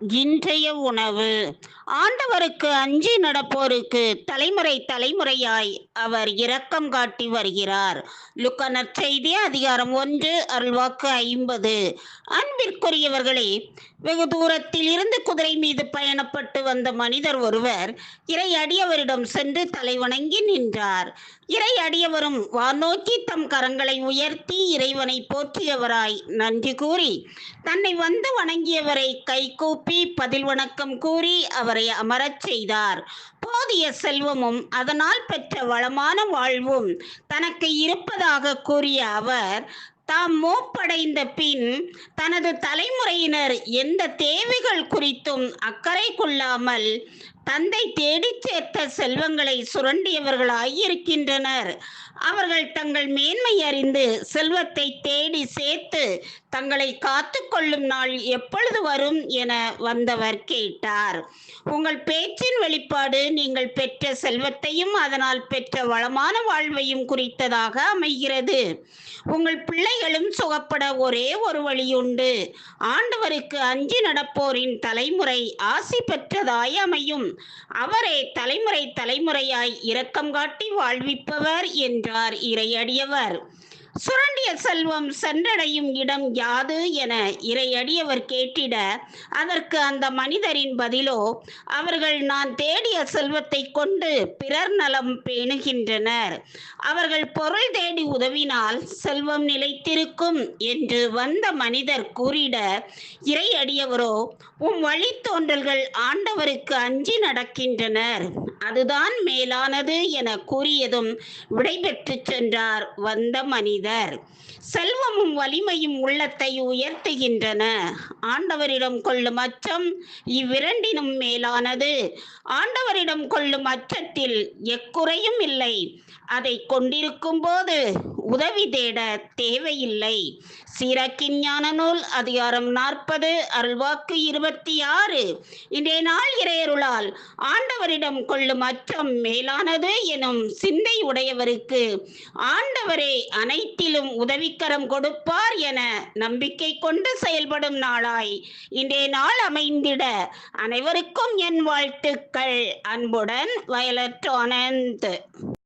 இன்றைய உணவு. ஆண்டவருக்கு அஞ்சி நடப்போருக்கு தலைமுறை தலைமுறையாய் அவர் இரக்கம் காட்டி வருகிறார். லுக்க நற்செய்தி அதிகாரம் ஒன்று அருள்வாக்கு ஐம்பது. அன்பிற்குரியவர்களே வெகு தூரத்தில் இருந்து குதிரை மீது பயணப்பட்டு வந்த மனிதர் ஒருவர் இறை அடியவரிடம் சென்று தலைவணங்கி நின்றார். இறை அடியவரும் வானோக்கி தம் கரங்களை உயர்த்தி இறைவனை போற்றியவராய் நன்றி கூறி தன்னை வந்து வணங்கியவரை கைகூப்பி பதில் வணக்கம் கூறி அவரை அமரச் செய்தார். போதிய செல்வமும் அதனால் பெற்ற வளமான வாழ்வும் தனக்கு இருப்பதாக கூறிய அவர் தாம் மோப்படைந்த பின் தனது தலைமுறையினர் எந்த தேவைகள் குறித்தும் அக்கறை கொள்ளாமல் தந்தை தேடி சேர்த்த செல்வங்களை சுரண்டியவர்களாயிருக்கின்றனர். அவர்கள் தங்கள் மேன்மை அறிந்து செல்வத்தை தேடி சேர்த்து தங்களை காத்து கொள்ளும் நாள் எப்பொழுது வரும் என வந்தவர் கேட்டார். உங்கள் பேச்சின் வெளிப்பாடு நீங்கள் பெற்ற செல்வத்தையும் அதனால் பெற்ற வளமான வாழ்வையும் குறித்ததாக அமைகிறது. உங்கள் பிள்ளைகளும் சுகப்பட ஒரே ஒரு வழியுண்டு. ஆண்டவருக்கு அஞ்சு நடப்போரின் தலைமுறை ஆசி பெற்றதாய் அமையும். அவரே தலைமுறை தலைமுறையாய் இரக்கம் காட்டி வாழ்விப்பவர் என்றார் இறையடியவர். சுரண்டிய செல்வம் சென்றடையும் இடம் யாது என இறையடியவர் கேட்டிட அதற்கு அந்த மனிதரின் பதிலோ அவர்கள் நான் தேடிய செல்வத்தை கொண்டு பிறர் நலம் பேணுகின்றனர். அவர்கள் பொருள் தேடி உதவினால் செல்வம் நிலைத்திருக்கும் என்று வந்த மனிதர் கூறிட இறையடியவரோ உம் வழித்தோன்றல்கள் ஆண்டவருக்கு அஞ்சி நடக்கின்றனர். அதுதான் மேலானது என கூறியதும் விடைபெற்று சென்றார் வந்த மனிதர். செல்வமும் வலிமையும் உள்ளத்தை உயர்த்துகின்றன. ஆண்டவரிடம் கொள்ளும் அச்சம் இவ்விரண்டினும் மேலானது. ஆண்டவரிடம் கொள்ளும் அச்சத்தில் எக்குறையும் இல்லை. அதை கொண்டிருக்கும் போது உதவி தேட தேவையில்லை. சீரக்கின் ஞான நூல் அதிகாரம் நாற்பது அருள்வாக்கு இருபத்தி ஆறு. இன்றைய நாள் இறையருளால் ஆண்டவரிடம் கொள்ளும் மற்றும் மேலானது எனும் சிந்தை உடையவருக்கு ஆண்டவரே அனைத்திலும் உதவிக்கரம் கொடுப்பார் என நம்பிக்கை கொண்டு செயல்படும் நாளாய். இன்றைய நாள் அமைந்திட அனைவருக்கும் என் வாழ்த்துக்கள். அன்புடன் வயலட் ஆனந்த்.